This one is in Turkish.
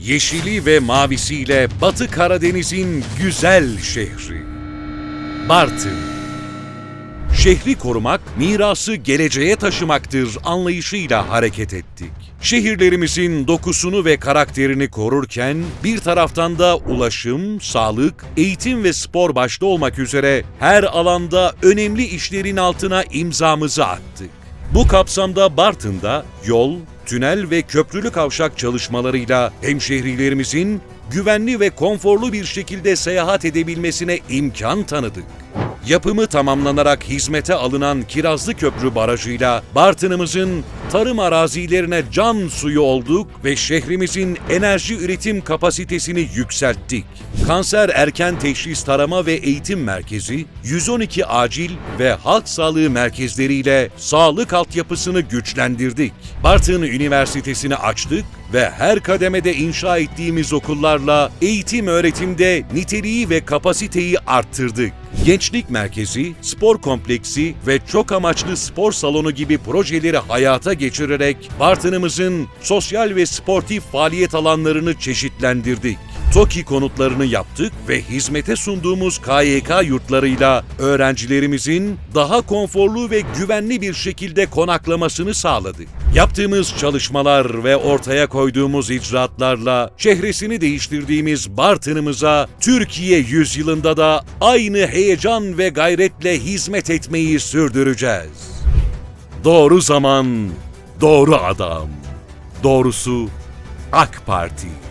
Yeşili ve mavisiyle Batı Karadeniz'in güzel şehri. Bartın. Şehri korumak, mirası geleceğe taşımaktır anlayışıyla hareket ettik. Şehirlerimizin dokusunu ve karakterini korurken bir taraftan da ulaşım, sağlık, eğitim ve spor başta olmak üzere her alanda önemli işlerin altına imzamızı attık. Bu kapsamda Bartın'da yol, tünel ve köprülü kavşak çalışmalarıyla hemşehrilerimizin güvenli ve konforlu bir şekilde seyahat edebilmesine imkan tanıdık. Yapımı tamamlanarak hizmete alınan Kirazlı Köprü Barajı'yla Bartın'ımızın tarım arazilerine can suyu olduk ve şehrimizin enerji üretim kapasitesini yükselttik. Kanser Erken Teşhis Tarama ve Eğitim Merkezi, 112 acil ve halk sağlığı merkezleriyle sağlık altyapısını güçlendirdik. Bartın Üniversitesi'ni açtık ve her kademede inşa ettiğimiz okullarla eğitim öğretimde niteliği ve kapasiteyi arttırdık. Gençlik merkezi, spor kompleksi ve çok amaçlı spor salonu gibi projeleri hayata geçirerek Bartın'ımızın sosyal ve sportif faaliyet alanlarını çeşitlendirdik. TOKİ konutlarını yaptık ve hizmete sunduğumuz KYK yurtlarıyla öğrencilerimizin daha konforlu ve güvenli bir şekilde konaklamasını sağladık. Yaptığımız çalışmalar ve ortaya koyduğumuz icraatlarla çehresini değiştirdiğimiz Bartın'ımıza Türkiye yüzyılında da aynı heyecan ve gayretle hizmet etmeyi sürdüreceğiz. Doğru zaman, doğru adam. Doğrusu AK Parti.